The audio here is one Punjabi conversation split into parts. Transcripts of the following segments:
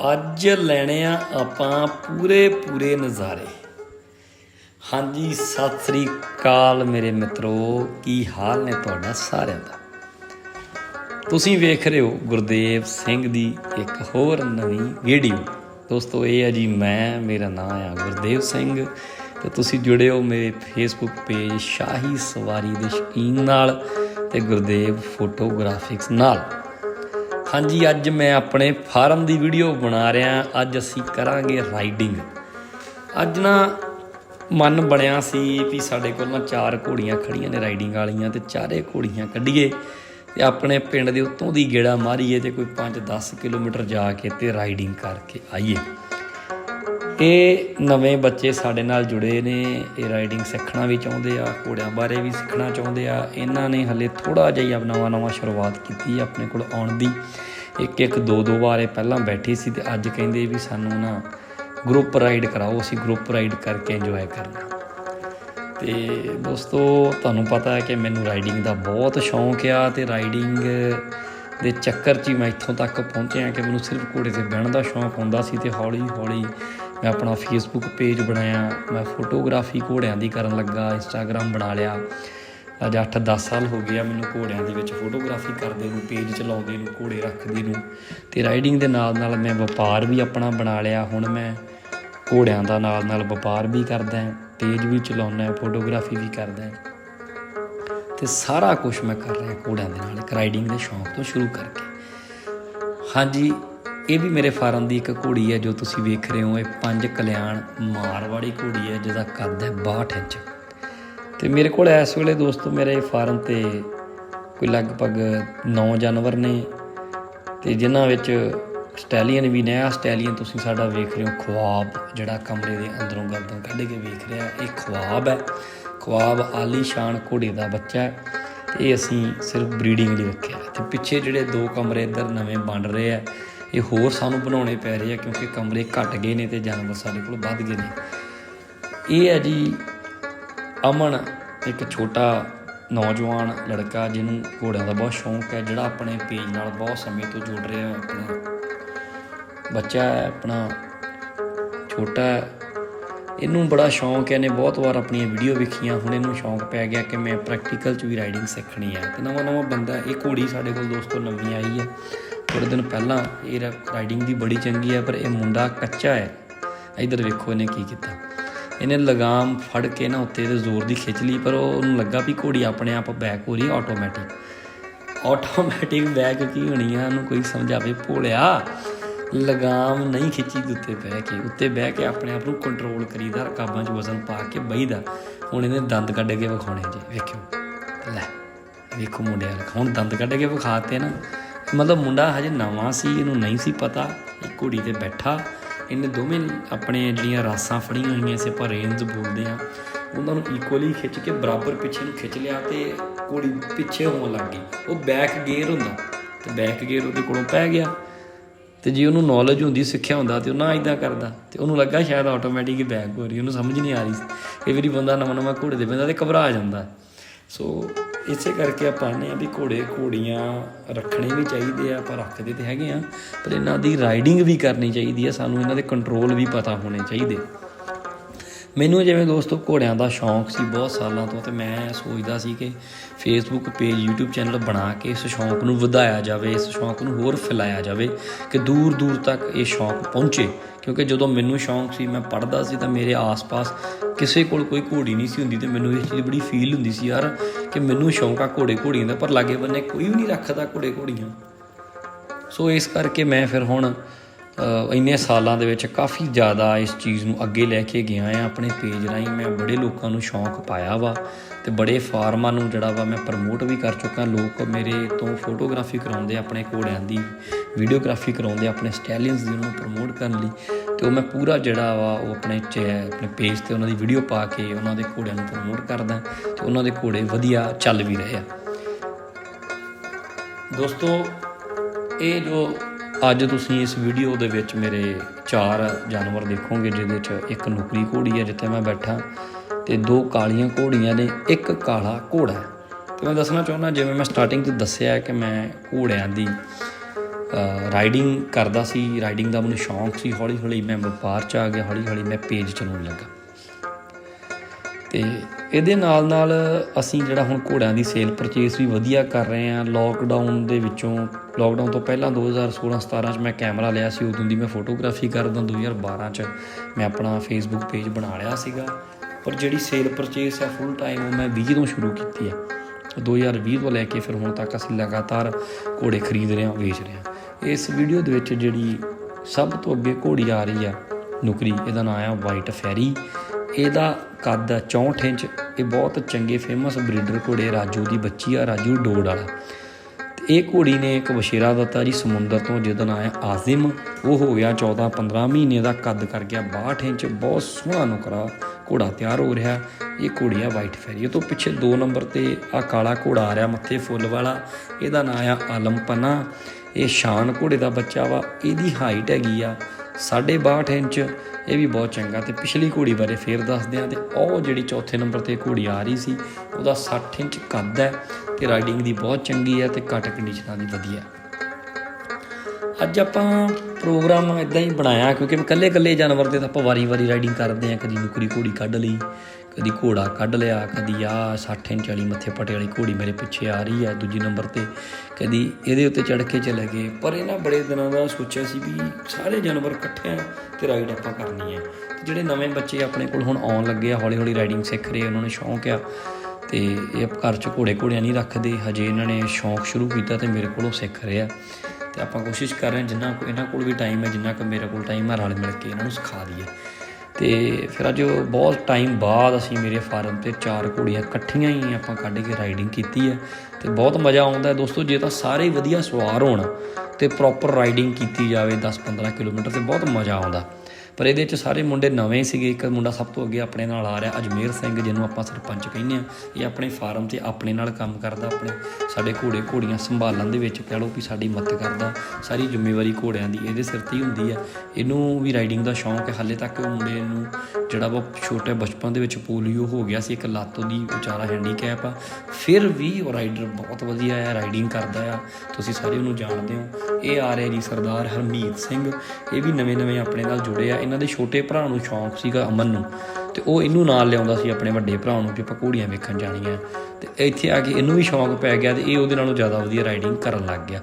ਅੱਜ ਲੈਣੇ ਆ ਆਪਾਂ ਪੂਰੇ ਪੂਰੇ ਨਜ਼ਾਰੇ। ਹਾਂਜੀ, ਸਤਿ ਸ੍ਰੀ ਅਕਾਲ ਮੇਰੇ ਮਿੱਤਰੋ, ਕੀ ਹਾਲ ਨੇ ਤੁਹਾਡਾ ਸਾਰਿਆਂ ਦਾ? ਤੁਸੀਂ ਵੇਖ ਰਹੇ ਹੋ ਗੁਰਦੇਵ ਸਿੰਘ ਦੀ ਇੱਕ ਹੋਰ ਨਵੀਂ ਵੀਡੀਓ ਦੋਸਤੋ, ਇਹ ਹੈ ਜੀ ਮੈਂ, ਮੇਰਾ ਨਾਮ ਆ ਗੁਰਦੇਵ ਸਿੰਘ ਤੇ ਤੁਸੀਂ ਜੁੜੇ ਹੋ ਮੇਰੇ ਫੇਸਬੁੱਕ ਪੇਜ ਸ਼ਾਹੀ ਸਵਾਰੀ ਦੇ ਸ਼ੌਕੀਨ ਨਾਲ ਤੇ ਗੁਰਦੇਵ ਫੋਟੋਗ੍ਰਾਫਿਕਸ ਨਾਲ। ਹਾਂਜੀ, ਅੱਜ ਮੈਂ ਆਪਣੇ ਫਾਰਮ ਦੀ ਵੀਡੀਓ ਬਣਾ ਰਿਹਾ। ਅੱਜ ਅਸੀਂ ਕਰਾਂਗੇ ਰਾਈਡਿੰਗ। ਅੱਜ ਨਾ ਮਨ ਬਣਿਆ ਸੀ ਵੀ ਸਾਡੇ ਕੋਲ ਨਾ ਚਾਰ ਘੋੜੀਆਂ ਖੜੀਆਂ ਨੇ ਰਾਈਡਿੰਗ ਵਾਲੀਆਂ ਤੇ ਚਾਰੇ ਘੋੜੀਆਂ ਕੱਢੀਏ ਤੇ ਆਪਣੇ ਪਿੰਡ ਦੇ ਉੱਤੋਂ ਦੀ ਗੇੜਾ ਮਾਰੀਏ ਤੇ ਕੋਈ 5-10 ਕਿਲੋਮੀਟਰ ਜਾ ਕੇ ਤੇ ਰਾਈਡਿੰਗ ਕਰਕੇ ਆਈਏ। ਇਹ ਨਵੇਂ ਬੱਚੇ ਸਾਡੇ ਨਾਲ ਜੁੜੇ ਨੇ। ਇਹ ਰਾਈਡਿੰਗ ਸਿੱਖਣਾ ਵੀ ਚਾਹੁੰਦੇ ਆ, ਘੋੜਿਆਂ ਬਾਰੇ ਵੀ ਸਿੱਖਣਾ ਚਾਹੁੰਦੇ ਆ। ਇਹਨਾਂ ਨੇ ਹਲੇ ਥੋੜਾ ਜਿਹਾ ਨਵਾਂ ਨਵਾਂ ਸ਼ੁਰੂਆਤ ਕੀਤੀ ਆਪਣੇ ਕੋਲ ਆਉਣ ਦੀ। ਇੱਕ ਇੱਕ ਦੋ ਦੋ ਵਾਰੇ ਪਹਿਲਾਂ ਬੈਠੀ ਸੀ ਤੇ ਅੱਜ ਕਹਿੰਦੇ ਵੀ ਸਾਨੂੰ ਨਾ ਗਰੁੱਪ ਰਾਈਡ ਕਰਾਓ, ਅਸੀਂ ਗਰੁੱਪ ਰਾਈਡ ਕਰਕੇ ਇੰਜੋਏ ਕਰਨਾ। ਤੇ ਦੋਸਤੋ, ਤੁਹਾਨੂੰ ਪਤਾ ਹੈ ਕਿ ਮੈਨੂੰ ਰਾਈਡਿੰਗ ਦਾ ਬਹੁਤ ਸ਼ੌਂਕ ਆ ਤੇ ਰਾਈਡਿੰਗ ਦੇ ਚੱਕਰ 'ਚ ਹੀ ਮੈਂ ਇੱਥੋਂ ਤੱਕ ਪਹੁੰਚਿਆ ਕਿ ਮੈਨੂੰ ਸਿਰਫ ਘੋੜੇ ਤੇ ਬਹਿਣ ਦਾ ਸ਼ੌਂਕ ਹੁੰਦਾ ਸੀ ਤੇ ਹੌਲੀ ਹੌਲੀ ਮੈਂ ਆਪਣਾ ਫੇਸਬੁੱਕ ਪੇਜ ਬਣਾਇਆ, ਮੈਂ ਫੋਟੋਗ੍ਰਾਫੀ ਘੋੜਿਆਂ ਦੀ ਕਰਨ ਲੱਗਾ ਇੰਸਟਾਗ੍ਰam ਬਣਾ ਲਿਆ। ਅੱਜ 8-10 ਸਾਲ ਹੋ ਗਿਆ ਮੈਨੂੰ ਘੋੜਿਆਂ ਦੇ ਵਿੱਚ ਫੋਟੋਗ੍ਰਾਫੀ ਕਰਦੇ ਨੂੰ ਪੇਜ ਚਲਾਉਂਦੇ ਨੂੰ, ਘੋੜੇ ਰੱਖਦੇ ਨੂੰ। ਤੇ ਰਾਈਡਿੰਗ ਦੇ ਨਾਲ ਨਾਲ ਮੈਂ ਵਪਾਰ ਵੀ ਆਪਣਾ ਬਣਾ ਲਿਆ। ਹੁਣ ਮੈਂ ਘੋੜਿਆਂ ਦਾ ਨਾਲ ਨਾਲ ਵਪਾਰ ਵੀ ਕਰਦਾ ਪੇਜ ਵੀ ਚਲਾਉਣਾ ਫੋਟੋਗ੍ਰਾਫੀ ਵੀ ਕਰਦਾ ਹਾਂ। ਤੇ ਸਾਰਾ ਕੁਝ ਮੈਂ ਕਰ ਰਿਹਾ ਘੋੜਿਆਂ ਦੇ ਨਾਲ ਰਾਈਡਿੰਗ ਦੇ ਸ਼ੌਂਕ ਤੋਂ ਸ਼ੁਰੂ ਕਰਕੇ। ਹਾਂਜੀ ਇਹ ਵੀ ਮੇਰੇ ਫਾਰਮ ਦੀ ਇੱਕ ਘੋੜੀ ਹੈ ਜੋ ਤੁਸੀਂ ਵੇਖ ਰਹੇ ਹੋ। ਇਹ ਪੰਜ ਕਲਿਆਣ ਮਾਰਵਾੜੀ ਘੋੜੀ ਹੈ, ਜਿਹਦਾ ਕੱਦ ਹੈ 62 ਇੰਚ। ਤੇ ਮੇਰੇ ਕੋਲ ਇਸ ਵੇਲੇ ਦੋਸਤੋ ਮੇਰੇ ਫਾਰਮ ਤੇ ਕੋਈ ਲਗਭਗ 9 ਜਾਨਵਰ ਨੇ ਤੇ ਜਿਨ੍ਹਾਂ ਵਿੱਚ ਸਟੈਲੀਅਨ ਵੀ ਨੇ। ਆ ਸਟੈਲੀਅਨ ਤੁਸੀਂ ਸਾਡਾ ਵੇਖ ਰਹੇ ਹੋ, ਖੁਆਬ ਜਿਹੜਾ ਕਮਰੇ ਦੇ ਅੰਦਰੋਂ ਗਰਦਨ ਕੱਢ ਕੇ ਵੇਖ ਰਿਹਾ ਇਹ ਖੁਆਬ ਹੈ। ਖੁਆਬ ਆਲੀਸ਼ਾਨ ਘੋੜੇ ਦਾ ਬੱਚਾ ਹੈ ਇਹ ਅਸੀਂ ਸਿਰਫ ਬਰੀਡਿੰਗ ਲਈ ਰੱਖਿਆ ਹੈ। ਤੇ ਪਿੱਛੇ ਜਿਹੜੇ ਦੋ ਕਮਰੇ ਇੱਧਰ ਨਵੇਂ ਬਣ ਰਹੇ ਆ ਇਹ ਹੋਰ ਸਾਨੂੰ ਬਣਾਉਣੇ ਪੈ ਰਹੇ ਆ ਕਿਉਂਕਿ ਕਮਰੇ ਘਟ ਗਏ ਨੇ ਤੇ ਜਾਨਵਰ ਸਾਡੇ ਕੋਲ ਵੱਧ ਗਏ ਨੇ। ਇਹ ਹੈ ਜੀ ਅਮਨ, ਇੱਕ ਛੋਟਾ ਨੌਜਵਾਨ ਲੜਕਾ ਜਿਹਨੂੰ ਘੋੜਿਆਂ ਦਾ ਬਹੁਤ ਸ਼ੌਂਕ ਹੈ, ਜਿਹੜਾ ਆਪਣੇ ਪੇਜ ਨਾਲ ਬਹੁਤ ਸਮੇਂ ਤੋਂ ਜੁੜ ਰਿਹਾ ਹੈ ਆਪਣਾ। ਬੱਚਾ ਹੈ, ਆਪਣਾ ਛੋਟਾ ਇਹਨੂੰ ਬੜਾ ਸ਼ੌਂਕ ਹੈ, ਇਹਨੇ ਬਹੁਤ ਵਾਰ ਆਪਣੀਆਂ ਵੀਡੀਓ ਵੇਖੀਆਂ, ਹੁਣ ਇਹਨੂੰ ਸ਼ੌਂਕ ਪੈ ਗਿਆ ਕਿ ਮੈਂ ਪ੍ਰੈਕਟੀਕਲ 'ਚ ਵੀ ਰਾਈਡਿੰਗ ਸਿੱਖਣੀ ਹੈ। ਤੇ ਨਵਾਂ ਨਵਾਂ ਬੰਦਾ, ਇਹ ਘੋੜੀ ਸਾਡੇ ਕੋਲ ਦੋਸਤੋ ਨਵੀਂ ਆਈ ਹੈ। ਥੋੜੇ ਦਿਨ ਪਹਿਲਾਂ ਇਹ ਰਾਈਡਿੰਗ ਦੀ ਬੜੀ ਚੰਗੀ ਹੈ, ਪਰ ਇਹ ਮੁੰਡਾ ਕੱਚਾ ਹੈ। ਇਧਰ ਵੇਖੋ ਇਹਨੇ ਕੀ ਕੀਤਾ। ਇਹਨੇ ਲਗਾਮ ਫੜ ਕੇ ਨਾ ਉੱਤੇ ਤੇ ਜ਼ੋਰ ਦੀ ਖਿੱਚ ਲਈ, ਪਰ ਉਹਨੂੰ ਲੱਗਾ ਵੀ ਘੋੜੀ ਆਪਣੇ ਆਪ ਬੈਕ ਹੋ ਰਹੀ ਆਟੋਮੈਟਿਕ ਆਟੋਮੈਟਿਕ ਬੈਕ ਕੀ ਹੋਣੀ ਆ? ਉਹਨੂੰ ਕੋਈ ਸਮਝਾਵੇ, ਭੋਲਿਆ, ਲਗਾਮ ਨਹੀਂ ਖਿੱਚੀ ਦੇ ਉੱਤੇ ਬਹਿ ਕੇ। ਉੱਤੇ ਬਹਿ ਕੇ ਆਪਣੇ ਆਪ ਨੂੰ ਕੰਟਰੋਲ ਕਰੀਦਾ, ਰਕਾਬਾਂ 'ਚ ਵਜ਼ਨ ਪਾ ਕੇ ਬਈਦਾ ਹੁਣ ਇਹਨੇ ਦੰਦ ਕੱਢ ਕੇ ਵਿਖਾਉਣੇ ਜੀ। ਵੇਖਿਓ। ਲੈ, ਵੇਖੋ ਮੁੰਡਿਆਂ ਨੇ, ਹੁਣ ਦੰਦ ਕੱਢ ਕੇ ਵਿਖਾਤੇ ਨਾ। ਮਤਲਬ ਮੁੰਡਾ ਹਜੇ ਨਵਾਂ ਸੀ, ਇਹਨੂੰ ਨਹੀਂ ਸੀ ਪਤਾ। ਇਹ ਘੋੜੀ ਤੇ ਬੈਠਾ। ਇਹਨੇ ਦੋਵੇਂ ਆਪਣੇ ਜਿਹੜੀਆਂ ਰਾਸਾਂ ਫੜੀਆਂ ਹੋਈਆਂ ਸੀ, ਆਪਾਂ ਰੇਂਜ ਬੋਲਦੇ ਆ ਉਹਨਾਂ ਨੂੰ ਇਕੁਅਲੀ ਖਿੱਚ ਕੇ ਬਰਾਬਰ ਪਿੱਛੇ ਨੂੰ ਖਿੱਚ ਲਿਆ ਤੇ ਘੋੜੀ ਪਿੱਛੇ ਹੋਣ ਲੱਗ ਗਈ। ਉਹ ਬੈਕ ਗੇਅਰ ਹੁੰਦਾ। ਤੇ ਬੈਕ ਗੇਅਰ ਉਹਦੇ ਕੋਲੋਂ ਪੈ ਗਿਆ। ਤੇ ਜੇ ਉਹਨੂੰ ਨੌਲੇਜ ਹੁੰਦੀ, ਸਿੱਖਿਆ ਹੁੰਦਾ, ਤੇ ਉਹ ਨਾ ਇਦਾਂ ਕਰਦਾ। ਤੇ ਉਹਨੂੰ ਲੱਗਾ ਸ਼ਾਇਦ ਆਟੋਮੈਟਿਕ ਹੀ ਬੈਕ ਹੋ ਰਹੀ, ਉਹਨੂੰ ਸਮਝ ਨਹੀਂ ਆ ਰਹੀ। ਸੀ ਕਈ ਵਾਰੀ ਬੰਦਾ ਨਵਾਂ ਨਵਾਂ ਘੋੜੇ ਦੇ ਪੈਂਦਾ ਤੇ ਘਬਰਾ ਜਾਂਦਾ। ਸੋ ਇਸੇ ਕਰਕੇ ਆਪਾਂ ਆਨੇ ਆ ਵੀ ਘੋੜੇ, ਘੋੜੀਆਂ ਰੱਖਣੇ ਵੀ ਚਾਹੀਦੇ ਆ, ਆਪਾਂ ਰੱਖਦੇ ਤੇ ਹੈਗੇ ਆ, ਪਰ ਇਹਨਾਂ ਦੀ ਰਾਈਡਿੰਗ ਵੀ ਕਰਨੀ ਚਾਹੀਦੀ ਆ, ਸਾਨੂੰ ਇਹਨਾਂ ਦੇ ਕੰਟਰੋਲ ਵੀ ਪਤਾ ਹੋਣੇ ਚਾਹੀਦੇ। ਮੈਨੂੰ ਜਿਵੇਂ ਦੋਸਤੋ ਘੋੜਿਆਂ ਦਾ ਸ਼ੌਂਕ ਸੀ ਬਹੁਤ ਸਾਲਾਂ ਤੋਂ ਤੇ ਮੈਂ ਸੋਚਦਾ ਸੀ ਕਿ ਫੇਸਬੁੱਕ ਪੇਜ YouTube ਚੈਨਲ ਬਣਾ ਕੇ ਇਸ ਸ਼ੌਂਕ ਨੂੰ ਵਧਾਇਆ ਜਾਵੇ, ਇਸ ਸ਼ੌਂਕ ਨੂੰ ਹੋਰ ਫੈਲਾਇਆ ਜਾਵੇ, ਕਿ ਦੂਰ ਦੂਰ ਤੱਕ ਇਹ ਸ਼ੌਂਕ ਪਹੁੰਚੇ। ਕਿਉਂਕਿ ਜਦੋਂ ਮੈਨੂੰ ਸ਼ੌਂਕ ਸੀ, ਮੈਂ ਪੜ੍ਹਦਾ ਸੀ ਤਾਂ ਮੇਰੇ ਆਸ-ਪਾਸ ਕਿਸੇ ਕੋਲ ਕੋਈ ਘੋੜੀ ਨਹੀਂ ਸੀ ਹੁੰਦੀ ਤੇ ਮੈਨੂੰ ਇਸ ਚੀਜ਼ ਦੀ ਬੜੀ ਫੀਲ ਹੁੰਦੀ ਸੀ, ਯਾਰ, ਕਿ ਮੈਨੂੰ ਸ਼ੌਂਕ ਆ ਘੋੜੇ ਘੋੜੀਆਂ ਦਾ, ਪਰ ਲਾਗੇ ਬੰਨੇ ਕੋਈ ਵੀ ਨਹੀਂ ਰੱਖਦਾ ਘੋੜੇ ਘੋੜੀਆਂ। ਸੋ ਇਸ ਕਰਕੇ ਮੈਂ ਫਿਰ ਹੁਣ ਇੰਨੇ ਸਾਲਾਂ ਦੇ ਵਿੱਚ ਕਾਫੀ ਜ਼ਿਆਦਾ ਇਸ ਚੀਜ਼ ਨੂੰ ਅੱਗੇ ਲੈ ਕੇ ਗਿਆ ਆ ਆਪਣੇ ਪੇਜ ਰਾਹੀਂ ਮੈਂ ਬੜੇ ਲੋਕਾਂ ਨੂੰ ਸ਼ੌਂਕ ਪਾਇਆ ਵਾ ਤੇ ਬੜੇ ਫਾਰਮਾਂ ਨੂੰ ਜਿਹੜਾ ਵਾ ਮੈਂ ਪ੍ਰਮੋਟ ਵੀ ਕਰ ਚੁੱਕਾ। ਲੋਕ ਮੇਰੇ ਤੋਂ ਫੋਟੋਗ੍ਰਾਫੀ ਕਰਾਉਂਦੇ ਆਪਣੇ ਘੋੜਿਆਂ ਦੀ ਵੀਡੀਓਗ੍ਰਾਫੀ ਕਰਾਉਂਦੇ ਆਪਣੇ ਸਟੈਲੀਅਨਸ ਦੀ ਉਹਨਾਂ ਨੂੰ ਪ੍ਰਮੋਟ ਕਰਨ ਲਈ ਤੇ ਉਹ ਮੈਂ ਪੂਰਾ ਜਿਹੜਾ ਵਾ ਉਹ ਆਪਣੇ ਚ ਆਪਣੇ ਪੇਜ ਤੇ ਉਹਨਾਂ ਦੀ ਵੀਡੀਓ ਪਾ ਕੇ ਉਹਨਾਂ ਦੇ ਘੋੜਿਆਂ ਨੂੰ ਪ੍ਰਮੋਟ ਕਰਦਾ ਤੇ ਉਹਨਾਂ ਦੇ ਘੋੜੇ ਵਧੀਆ ਚੱਲ ਵੀ ਰਹੇ ਆ। ਦੋਸਤੋ, ਇਹ ਜੋ ਅੱਜ ਤੁਸੀਂ ਇਸ ਵੀਡੀਓ ਦੇ ਵਿੱਚ ਮੇਰੇ ਚਾਰ ਜਾਨਵਰ ਦੇਖੋਗੇ, ਜਿਹਦੇ 'ਚ ਇੱਕ ਨੁਕਰੀ ਘੋੜੀ ਹੈ ਜਿੱਥੇ ਮੈਂ ਬੈਠਾ ਤੇ ਦੋ ਕਾਲੀਆਂ ਘੋੜੀਆਂ ਨੇ, ਇੱਕ ਕਾਲਾ ਘੋੜਾ ਹੈ। ਤੇ ਮੈਂ ਦੱਸਣਾ ਚਾਹੁੰਦਾ, ਜਿਵੇਂ ਮੈਂ ਸਟਾਰਟਿੰਗ 'ਚ ਦੱਸਿਆ ਕਿ ਮੈਂ ਘੋੜਿਆਂ ਦੀ ਰਾਈਡਿੰਗ ਕਰਦਾ ਸੀ ਰਾਈਡਿੰਗ ਦਾ ਮੈਨੂੰ ਸ਼ੌਂਕ ਸੀ ਹੌਲੀ ਹੌਲੀ ਮੈਂ ਵਪਾਰ ਚ ਆ ਗਿਆ ਹੌਲੀ ਹੌਲੀ ਮੈਂ ਪੇਜ ਚਲਾਉਣ ਲੱਗਾ ਤੇ ਇਹਦੇ ਨਾਲ ਨਾਲ ਅਸੀਂ ਜਿਹੜਾ ਹੁਣ ਘੋੜਿਆਂ ਦੀ ਸੇਲ ਪਰਚੇਸ ਵੀ ਵਧੀਆ ਕਰ ਰਹੇ ਹਾਂ। ਲੋਕਡਾਊਨ ਦੇ ਵਿੱਚੋਂ ਲੋਕਡਾਊਨ ਤੋਂ ਪਹਿਲਾਂ 2016 17 ਚ ਮੈਂ ਕੈਮਰਾ ਲਿਆ ਸੀ, ਉਦੋਂ ਦੀ ਮੈਂ ਫੋਟੋਗ੍ਰਾਫੀ ਕਰਦਾ 2012 ਚ ਮੈਂ ਆਪਣਾ ਫੇਸਬੁੱਕ ਪੇਜ ਬਣਾ ਲਿਆ ਸੀਗਾ। ਪਰ ਜਿਹੜੀ ਸੇਲ ਪਰਚੇਸ ਹੈ ਫੁੱਲ ਟਾਈਮ ਉਹ ਮੈਂ 20 ਤੋਂ ਸ਼ੁਰੂ ਕੀਤੀ ਹੈ। 2020 ਤੋਂ ਲੈ ਕੇ ਫਿਰ ਹੁਣ ਤੱਕ ਅਸੀਂ ਲਗਾਤਾਰ ਘੋੜੇ ਖਰੀਦ ਰਹੇ ਹਾਂ, ਵੇਚ ਰਹੇ ਹਾਂ। ਇਸ ਵੀਡੀਓ ਦੇ ਵਿੱਚ ਜਿਹੜੀ ਸਭ ਤੋਂ ਅੱਗੇ ਘੋੜੀ ਆ ਰਹੀ ਆ ਨੁਕਰੀ, ਇਹਦਾ ਨਾਮ ਆ ਵਾਈਟ ਫੈਰੀ ਇਹਦਾ ਕੱਦ ਆ 64 ਇੰਚ। ਇਹ ਬਹੁਤ ਚੰਗੇ ਫੇਮਸ ਬਰੀਡਰ ਘੋੜੇ ਰਾਜੂ ਦੀ ਬੱਚੀ ਆ, ਰਾਜੂ ਡੋੜ ਵਾਲਾ। ਤੇ ਇਹ ਘੋੜੀ ਨੇ ਇੱਕ ਵਸ਼ੇਰਾ ਦਿੱਤਾ ਜੀ ਸਮੁੰਦਰ ਤੋਂ, ਜਿਹਦਾ ਨਾਮ ਹੈ ਆਜ਼ਿਮ। ਉਹ ਹੋ ਗਿਆ 14 15 ਮਹੀਨੇ ਦਾ ਕੱਦ ਕਰ ਗਿਆ 62 ਇੰਚ। ਬਹੁਤ ਸੋਹਣਾ ਨੁਕਰਾ ਘੋੜਾ ਤਿਆਰ ਹੋ ਰਿਹਾ। ਇਹ ਘੋੜੀ ਆ ਵਾਈਟ ਫੈਰੀ ਇਹ ਤੋਂ ਪਿੱਛੇ 2 ਨੰਬਰ ਤੇ ਆ ਕਾਲਾ ਘੋੜਾ ਆ ਰਿਹਾ, ਮੱਥੇ ਫੁੱਲ ਵਾਲਾ। ਇਹਦਾ ਨਾਮ ਆ ਆਲਮਪਨਾ। ਇਹ ਸ਼ਾਨ ਘੋੜੇ ਦਾ ਬੱਚਾ ਵਾ। ਇਹਦੀ ਹਾਈਟ ਹੈਗੀ ਆ 62 ਇੰਚ, ਇਹ ਵੀ ਬਹੁਤ ਚੰਗਾ ਤੇ ਪਿਛਲੀ ਘੋੜੀ ਬਾਰੇ ਫੇਰ ਦੱਸਦੇ ਆ ਤੇ ਉਹ ਜਿਹੜੀ ਚੌਥੇ ਨੰਬਰ ਤੇ ਘੋੜੀ ਆ ਰਹੀ ਸੀ, ਉਹਦਾ 60 ਇੰਚ ਕੱਦ ਹੈ ਤੇ ਰਾਈਡਿੰਗ ਦੀ ਬਹੁਤ ਚੰਗੀ ਹੈ ਤੇ ਘੱਟ ਕੰਡੀਸ਼ਨਾਂ ਦੀ ਵਧੀਆ ਅੱਜ ਆਪਾਂ ਪ੍ਰੋਗਰਾਮ ਇਦਾਂ ਹੀ ਬਣਾਇਆ ਕਿਉਂਕਿ ਮੈਂ ਇਕੱਲੇ ਇਕੱਲੇ ਜਾਨਵਰ ਦੇ ਤਾਂ ਆਪਾਂ ਵਾਰੀ-ਵਾਰੀ ਰਾਈਡਿੰਗ ਕਰਦੇ ਆ ਕਦੀ ਨੁਕਰੀ ਘੋੜੀ ਕੱਢ ਲਈ ਕਦੀ ਘੋੜਾ ਕੱਢ ਲਿਆ, ਕਦੀ ਆ 60 ਇੰਚ ਵਾਲੀ ਮੱਥੇ ਪਟੇ ਵਾਲੀ ਘੋੜੀ ਮੇਰੇ ਪਿੱਛੇ ਆ ਰਹੀ ਹੈ, ਦੂਜੀ ਨੰਬਰ ਤੇ ਕਦੀ ਇਹਦੇ ਉੱਤੇ ਚੜ ਕੇ ਚਲੇ ਗਏ। ਪਰ ਇਹਨਾਂ ਬੜੇ ਦਿਨਾਂ ਦਾ ਸੋਚਿਆ ਸੀ ਵੀ ਸਾਰੇ ਜਾਨਵਰ ਇਕੱਠੇ ਆ ਤੇ ਰਾਈਡ ਆਪਾਂ ਕਰਨੀ ਹੈ। ਤੇ ਜਿਹੜੇ ਨਵੇਂ ਬੱਚੇ ਆਪਣੇ ਕੋਲ ਹੁਣ ਆਉਣ ਲੱਗੇ ਆ ਹੌਲੀ ਹੌਲੀ ਰਾਈਡਿੰਗ ਸਿੱਖ ਰਹੇ ਉਹਨਾਂ ਨੂੰ ਸ਼ੌਂਕ ਆ। ਤੇ ਇਹ ਘਰ 'ਚ ਘੋੜੇ ਘੋੜਿਆਂ ਨਹੀਂ ਰੱਖਦੇ, ਹਜੇ ਇਹਨਾਂ ਨੇ ਸ਼ੌਂਕ ਸ਼ੁਰੂ ਕੀਤਾ ਤੇ ਮੇਰੇ ਕੋਲੋਂ ਸਿੱਖ ਰਹੇ ਆ। ਤੇ ਆਪਾਂ ਕੋਸ਼ਿਸ਼ ਕਰ ਰਹੇ ਹਾਂ ਜਿੰਨਾ ਕੁ ਇਹਨਾਂ ਕੋਲ ਵੀ ਟਾਈਮ ਹੈ, ਜਿੰਨਾ ਕੁ ਮੇਰੇ ਕੋਲ ਟਾਈਮ ਹੈ, ਰਲ ਮਿਲ ਕੇ ਇਹਨਾਂ ਨੂੰ ਸਿਖਾ ਦਈਏ। ਤੇ ਫਿਰ ਅੱਜ ਬਹੁਤ ਟਾਈਮ ਬਾਅਦ ਅਸੀਂ ਮੇਰੇ ਫਾਰਮ ਤੇ ਚਾਰ ਘੋੜੀਆਂ ਇਕੱਠੀਆਂ ਹੀ ਆਪਾਂ ਕੱਢ ਕੇ ਰਾਈਡਿੰਗ ਕੀਤੀ ਹੈ ਤੇ ਬਹੁਤ ਮਜ਼ਾ ਆਉਂਦਾ ਹੈ। ਦੋਸਤੋ, ਜੇ ਤਾਂ ਸਾਰੇ ਵਧੀਆ ਸਵਾਰ ਹੋਣ ਤੇ ਪ੍ਰੋਪਰ ਰਾਈਡਿੰਗ ਕੀਤੀ ਜਾਵੇ 10-15 ਕਿਲੋਮੀਟਰ ਤੇ ਬਹੁਤ ਮਜ਼ਾ ਆਉਂਦਾ। ਪਰ ਇਹਦੇ ਵਿੱਚ ਸਾਰੇ ਮੁੰਡੇ ਨਵੇਂ ਸੀਗੇ। ਇੱਕ ਮੁੰਡਾ ਸਭ ਤੋਂ ਅੱਗੇ ਆਪਣੇ ਨਾਲ ਆ ਰਿਹਾ, ਅਜਮੇਰ ਸਿੰਘ, ਜਿਹਨੂੰ ਆਪਾਂ ਸਰਪੰਚ ਕਹਿੰਦੇ ਆ ਇਹ ਆਪਣੇ ਫਾਰਮ ਤੇ ਆਪਣੇ ਨਾਲ ਕੰਮ ਕਰਦਾ, ਆਪਣੇ ਸਾਡੇ ਘੋੜੇ ਘੋੜੀਆਂ ਸੰਭਾਲਣ ਦੇ ਵਿੱਚ ਕਹਿ ਲਓ ਵੀ ਸਾਡੀ ਮਦਦ ਕਰਦਾ। ਸਾਰੀ ਜ਼ਿੰਮੇਵਾਰੀ ਘੋੜਿਆਂ ਦੀ, ਇਹਦੇ ਸਿਰ ਤੇ ਹੀ ਹੁੰਦੀ ਆ। ਇਹਨੂੰ ਵੀ ਰਾਈਡਿੰਗ ਦਾ ਸ਼ੌਂਕ ਹੈ, ਹਾਲੇ ਤੱਕ ਉਹ ਮੁੰਡੇ ਨੂੰ ਜਿਹੜਾ ਉਹ ਛੋਟੇ ਬਚਪਨ ਦੇ ਵਿੱਚ ਪੋਲੀਓ ਹੋ ਗਿਆ ਸੀ, ਇੱਕ ਲੱਤ ਦੀ ਵਿਚਾਰਾ ਹੈਂਡੀਕੈਪ ਆ। ਫਿਰ ਵੀ ਉਹ ਰਾਈਡਰ ਬਹੁਤ ਵਧੀਆ ਆ ਰਾਈਡਿੰਗ ਕਰਦਾ ਆ। ਤੁਸੀਂ ਸਾਰੇ ਉਹਨੂੰ ਜਾਣਦੇ ਹੋ, ਇਹ ਆ ਰਿਹਾ ਜੀ ਸਰਦਾਰ ਹਰਮੀਤ ਸਿੰਘ। ਇਹ ਵੀ ਨਵੇਂ-ਨਵੇਂ ਆਪਣੇ ਨਾਲ ਜੁੜੇ ਆ। ਇਹਨਾਂ ਦੇ ਛੋਟੇ ਭਰਾ ਨੂੰ ਸ਼ੌਂਕ ਸੀਗਾ ਅਮਨ ਨੂੰ। ਤੇ ਉਹ ਇਹਨੂੰ ਨਾਲ ਲਿਆਉਂਦਾ ਸੀ ਆਪਣੇ ਵੱਡੇ ਭਰਾ ਨੂੰ ਕਿ ਆਪਾਂ ਘੋੜੀਆਂ ਵੇਖਣ ਜਾਣੀਆਂ। ਤੇ ਇੱਥੇ ਆ ਕੇ ਇਹਨੂੰ ਵੀ ਸ਼ੌਂਕ ਪੈ ਗਿਆ ਤੇ ਇਹ ਉਹਦੇ ਨਾਲੋਂ ਜ਼ਿਆਦਾ ਵਧੀਆ ਰਾਈਡਿੰਗ ਕਰਨ ਲੱਗ ਗਿਆ।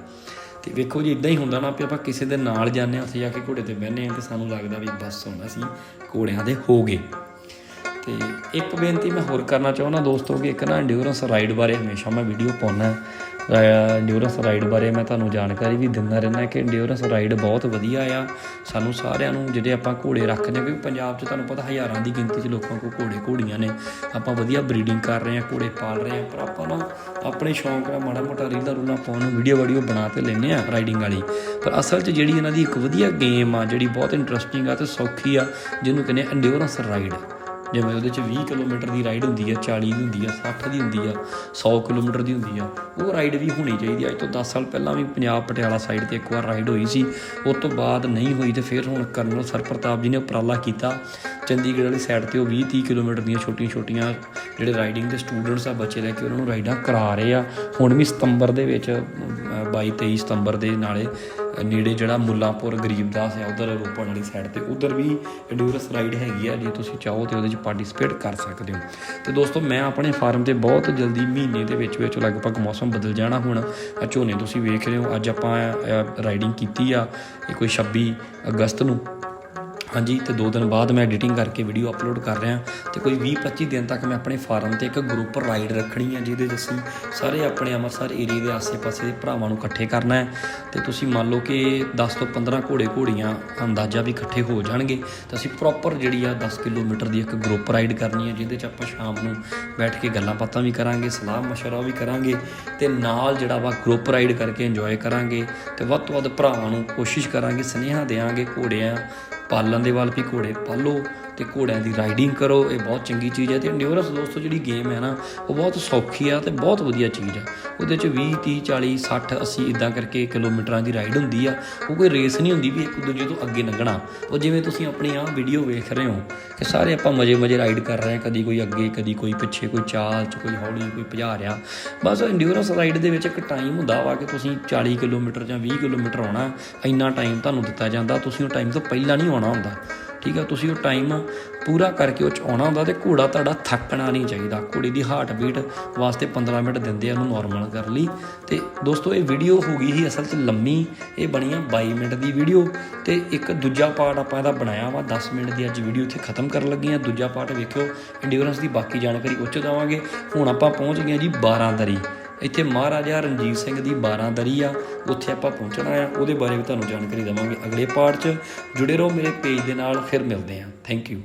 ਤੇ ਵੇਖੋ ਜੀ ਇਦਾਂ ਹੀ ਹੁੰਦਾ ਨਾ ਵੀ ਆਪਾਂ ਕਿਸੇ ਦੇ ਨਾਲ ਜਾਂਦੇ ਹਾਂ, ਉੱਥੇ ਜਾ ਕੇ ਘੋੜੇ ਤੇ ਬਹਿੰਦੇ ਹਾਂ ਤੇ ਸਾਨੂੰ ਲੱਗਦਾ ਵੀ ਬਸ ਹੁਣ ਅਸੀਂ ਘੋੜਿਆਂ ਦੇ ਹੋ ਗਏ। ਤੇ ਇੱਕ ਬੇਨਤੀ ਮੈਂ ਹੋਰ ਕਰਨਾ ਚਾਹੁੰਦਾ ਦੋਸਤੋ ਕਿ ਇੱਕ ਨਾ ਐਂਡਿਊਰੈਂਸ ਰਾਈਡ ਬਾਰੇ ਹਮੇਸ਼ਾ ਮੈਂ ਵੀਡੀਓ ਪਾਉਣਾ ਐਂਡਿਊਰੈਂਸ ਰਾਈਡ ਬਾਰੇ ਮੈਂ ਤੁਹਾਨੂੰ ਜਾਣਕਾਰੀ ਵੀ ਦਿੰਦਾ ਰਹਿੰਦਾ ਕਿ ਐਂਡਿਊਰੈਂਸ ਰਾਈਡ ਬਹੁਤ ਵਧੀਆ ਆ। ਸਾਨੂੰ ਸਾਰਿਆਂ ਨੂੰ ਜਿਹੜੇ ਆਪਾਂ ਘੋੜੇ ਰੱਖਦੇ ਹਾਂ, ਕਿਉਂਕਿ ਪੰਜਾਬ 'ਚ ਤੁਹਾਨੂੰ ਪਤਾ ਹਜ਼ਾਰਾਂ ਦੀ ਗਿਣਤੀ 'ਚ ਲੋਕਾਂ ਕੋਲ ਘੋੜੇ ਘੋੜੀਆਂ ਨੇ। ਆਪਾਂ ਵਧੀਆ ਬਰੀਡਿੰਗ ਕਰ ਰਹੇ ਹਾਂ, ਘੋੜੇ ਪਾਲ ਰਹੇ ਹਾਂ, ਪਰ ਆਪਾਂ ਨਾ ਆਪਣੇ ਸ਼ੌਂਕ ਨਾਲ ਮਾੜਾ ਮੋਟਾ ਰੀਲਾਂ ਰੂਲਾਂ ਪਾਉਣ ਨੂੰ ਵੀਡੀਓ ਵੀਡੀਓ ਬਣਾ ਤੇ ਲੈਂਦੇ ਆ ਰਾਈਡਿੰਗ ਵਾਲੀ। ਪਰ ਅਸਲ 'ਚ ਜਿਹੜੀ ਇਹਨਾਂ ਦੀ ਇੱਕ ਵਧੀਆ ਗੇਮ ਆ, ਜਿਹੜੀ ਬਹੁਤ ਇੰਟਰਸਟਿੰਗ ਆ ਤੇ ਸੌਖੀ ਆ, ਜਿਹਨੂੰ ਕਹਿੰਦੇ ਐਂਡਿਊਰੈਂਸ ਰਾਈਡ ਜਿਵੇਂ ਉਹਦੇ ਚ 20 ਕਿਲੋਮੀਟਰ ਦੀ ਰਾਈਡ ਹੁੰਦੀ ਆ 40 ਦੀ ਹੁੰਦੀ ਆ 60 ਦੀ ਹੁੰਦੀ ਆ 100 ਕਿਲੋਮੀਟਰ ਦੀ ਹੁੰਦੀ ਆ, ਉਹ ਰਾਈਡ ਵੀ ਹੋਣੀ ਚਾਹੀਦੀ ਅੱਜ ਤੋਂ 10 ਸਾਲ ਪਹਿਲਾਂ ਵੀ ਪੰਜਾਬ ਪਟਿਆਲਾ ਸਾਈਡ ਤੇ ਇੱਕ ਵਾਰ ਰਾਈਡ ਹੋਈ ਸੀ। ਉਸ ਤੋਂ ਬਾਅਦ ਨਹੀਂ ਹੋਈ ਤੇ ਫਿਰ ਹੁਣ ਕਰਨਲ ਸਰਪ੍ਰਤਾਪ ਜੀ ਨੇ ਉਪਰਾਲਾ ਕੀਤਾ। ਚੰਡੀਗੜ੍ਹ ਵਾਲੀ ਸਾਈਡ ਤੇ ਉਹ 20 30 ਕਿਲੋਮੀਟਰ ਦੀਆਂ ਛੋਟੀਆਂ-ਛੋਟੀਆਂ ਜਿਹੜੇ ਰਾਈਡਿੰਗ ਦੇ ਸਟੂਡੈਂਟਸ ਆ, ਬੱਚੇ ਲੈ ਕੇ ਉਹਨਾਂ ਨੂੰ ਰਾਈਡਾਂ ਕਰਾ ਰਹੇ ਆ। ਹੁਣ ਵੀ ਸਤੰਬਰ ਦੇ ਵਿੱਚ 22 23 ਸਤੰਬਰ ਦੇ ਨਾਲੇ ਨੇੜੇ ਜਿਹੜਾ ਮੁੱਲਾਂਪੁਰ ਗਰੀਬਦਾਸ ਹੈ, ਉਧਰ ਰੋਪੜ ਵਾਲੀ ਸਾਈਡ ਤੇ, ਉਧਰ ਵੀ ਐਂਡਿਊਰੈਂਸ ਰਾਈਡ ਹੈਗੀ ਆ, ਜੇ ਤੁਸੀਂ ਚਾਹੋ ਤੇ ਉਹਦੇ ਵਿੱਚ ਪਾਰਟਿਸਿਪੇਟ ਕਰ ਸਕਦੇ ਹੋ। ਤੇ ਦੋਸਤੋ, ਮੈਂ ਆਪਣੇ ਫਾਰਮ ਤੇ ਬਹੁਤ ਜਲਦੀ ਮਹੀਨੇ ਦੇ ਵਿੱਚ ਵਿੱਚ ਲਗਭਗ ਮੌਸਮ ਬਦਲ ਜਾਣਾ ਹੁਣ। ਝੋਨੇ ਤੁਸੀਂ ਵੇਖ ਰਹੇ ਹੋ, ਅੱਜ ਆਪਾਂ ਰਾਈਡਿੰਗ ਕੀਤੀ ਆ, ਇਹ ਕੋਈ 26 ਅਗਸਤ ਨੂੰ। ਹਾਂਜੀ, ਤੇ 2 ਦਿਨ ਬਾਅਦ ਮੈਂ ਐਡੀਟਿੰਗ ਕਰਕੇ ਵੀਡੀਓ ਅਪਲੋਡ ਕਰ ਰਿਹਾ। ਤੇ ਕੋਈ 20-25 ਦਿਨ ਤੱਕ ਮੈਂ ਆਪਣੇ ਫਾਰਮ ਤੇ ਇੱਕ ਗਰੁੱਪ ਰਾਈਡ ਰੱਖਣੀ ਹੈ ਜਿਹਦੇ 'ਚ ਅਸੀਂ ਸਾਰੇ ਆਪਣੇ ਅੰਮ੍ਰਿਤਸਰ ਏਰੀਆ ਦੇ ਆਸ-ਪਾਸੇ ਦੇ ਭਰਾਵਾਂ ਨੂੰ ਇਕੱਠੇ ਕਰਨਾ ਹੈ। ਤੇ ਤੁਸੀਂ ਮੰਨ ਲਓ ਕਿ 10 ਤੋਂ 15 ਘੋੜੇ ਘੋੜੀਆਂ ਅੰਦਾਜ਼ਾ ਵੀ ਇਕੱਠੇ ਹੋ ਜਾਣਗੇ। ਤਾਂ ਅਸੀਂ ਪ੍ਰੋਪਰ ਜਿਹੜੀ ਆ 10 ਕਿਲੋਮੀਟਰ ਦੀ ਇੱਕ ਗਰੁੱਪ ਰਾਈਡ ਕਰਨੀ ਹੈ ਜਿਹਦੇ 'ਚ ਆਪਾਂ ਸ਼ਾਮ ਨੂੰ ਬੈਠ ਕੇ ਗੱਲਾਂ ਬਾਤਾਂ ਵੀ ਕਰਾਂਗੇ, ਸਲਾਹ ਮਸ਼ਵਰਾ ਵੀ ਕਰਾਂਗੇ, ਤੇ ਨਾਲ ਜਿਹੜਾ ਵਾ ਗਰੁੱਪ ਰਾਈਡ ਕਰਕੇ ਇੰਜੋਏ ਕਰਾਂਗੇ। ਤੇ ਵੱਧ ਤੋਂ ਵੱਧ ਭਰਾਵਾਂ ਨੂੰ ਕੋਸ਼ਿਸ਼ ਕਰਾਂਗੇ, ਸੁਨੇਹਾ ਦੇਵਾਂਗੇ ਘੋੜਿਆਂ ਪਾਲਣ ਦੇ ਵੱਲ ਵੀ ਘੋੜੇ ਪਾਲੋ। ਤੇ ਘੋੜਿਆਂ ਦੀ ਰਾਈਡਿੰਗ ਕਰੋ, ਇਹ ਬਹੁਤ ਚੰਗੀ ਚੀਜ਼ ਹੈ ਤੇ ਇੰਡਿਓਰੈਂਸ ਦੋਸਤੋ ਜਿਹੜੀ ਗੇਮ ਹੈ ਨਾ, ਉਹ ਬਹੁਤ ਸੌਖੀ ਆ ਤੇ ਬਹੁਤ ਵਧੀਆ ਚੀਜ਼ ਆ। ਉਹਦੇ ਚ 20 30 40 60 80 ਇਦਾਂ ਕਰਕੇ ਕਿਲੋਮੀਟਰਾਂ ਦੀ ਰਾਈਡ ਹੁੰਦੀ ਆ। ਉਹ ਕੋਈ ਰੇਸ ਨਹੀਂ ਹੁੰਦੀ ਵੀ ਇੱਕ ਦੂਜੇ ਤੋਂ ਅੱਗੇ ਲੰਘਣਾ। ਉਹ ਜਿਵੇਂ ਤੁਸੀਂ ਆਪਣੀ ਆਹ ਵੀਡੀਓ ਵੇਖ ਰਹੇ ਹੋ ਕਿ ਸਾਰੇ ਆਪਾਂ ਮਜੇ ਮਜੇ ਰਾਈਡ ਕਰ ਰਹੇ ਹਾਂ, ਕਦੀ ਕੋਈ ਅੱਗੇ, ਕਦੀ ਕੋਈ ਪਿੱਛੇ, ਕੋਈ ਚਾਲ ਚ, ਕੋਈ ਹੌਲੀ, ਕੋਈ ਭਜਾ ਰਿਹਾ ਬਸ ਇੰਡਿਓਰੈਂਸ ਰਾਈਡ ਦੇ ਵਿੱਚ ਇੱਕ ਟਾਈਮ ਹੁੰਦਾ ਵਾ ਕਿ ਤੁਸੀਂ 40 ਕਿਲੋਮੀਟਰ ਜਾਂ 20 ਕਿਲੋਮੀਟਰ ਆਉਣਾ, ਇੰਨਾ ਟਾਈਮ ਤੁਹਾਨੂੰ ਦਿੱਤਾ ਜਾਂਦਾ, ਤੁਸੀਂ ਉਹ ਟਾਈਮ ਤੋਂ ਪਹਿਲਾਂ ਨਹੀਂ ਆਉਣਾ ਹੁੰਦਾ। ਠੀਕ ਆ, ਤੁਸੀਂ ਉਹ ਟਾਈਮ ਪੂਰਾ ਕਰਕੇ ਉਹ ਚ ਆਉਣਾ ਹੁੰਦਾ ਤੇ ਘੋੜਾ ਤੁਹਾਡਾ ਥੱਕਣਾ ਨਹੀਂ ਚਾਹੀਦਾ। ਘੋੜੇ ਦੀ ਹਾਰਟ ਬੀਟ ਵਾਸਤੇ 15 ਮਿੰਟ ਦਿੰਦੇ ਆ ਉਹਨੂੰ ਨਾਰਮਲ ਕਰ ਲਈ। ਤੇ ਦੋਸਤੋ, ਇਹ ਵੀਡੀਓ ਹੋ ਗਈ ਸੀ ਅਸਲ 'ਚ ਲੰਮੀ, ਇਹ ਬਣੀ ਆ 22 ਮਿੰਟ ਦੀ ਵੀਡੀਓ ਤੇ ਇੱਕ ਦੂਜਾ ਪਾਰਟ ਆਪਾਂ ਇਹਦਾ ਬਣਾਇਆ ਵਾ 10 ਮਿੰਟ ਦੀ ਅੱਜ ਵੀਡੀਓ ਇੱਥੇ ਖਤਮ ਕਰਨ ਲੱਗੇ ਆ। ਦੂਜਾ ਪਾਰਟ ਵੇਖਿਓ ਇੰਡਿਊਰੈਂਸ ਦੀ ਬਾਕੀ ਜਾਣਕਾਰੀ ਉੱਚ ਦੇਵਾਂਗੇ। ਹੁਣ ਆਪਾਂ ਪਹੁੰਚ ਗਏ ਜੀ 12 ਦਰੀ ਇੱਥੇ ਮਹਾਰਾਜਾ ਰਣਜੀਤ ਸਿੰਘ ਦੀ 12 ਦਰੀ ਆ, ਉੱਥੇ ਆਪਾਂ ਪਹੁੰਚਣਾ ਆ, ਉਹਦੇ ਬਾਰੇ ਵੀ ਤੁਹਾਨੂੰ ਜਾਣਕਾਰੀ ਦੇਵਾਂਗੇ ਅਗਲੇ ਪਾਰਟ 'ਚ। ਜੁੜੇ ਰਹੋ ਮੇਰੇ ਪੇਜ ਦੇ ਨਾਲ, ਫਿਰ ਮਿਲਦੇ ਆ ਥੈਂਕ ਯੂ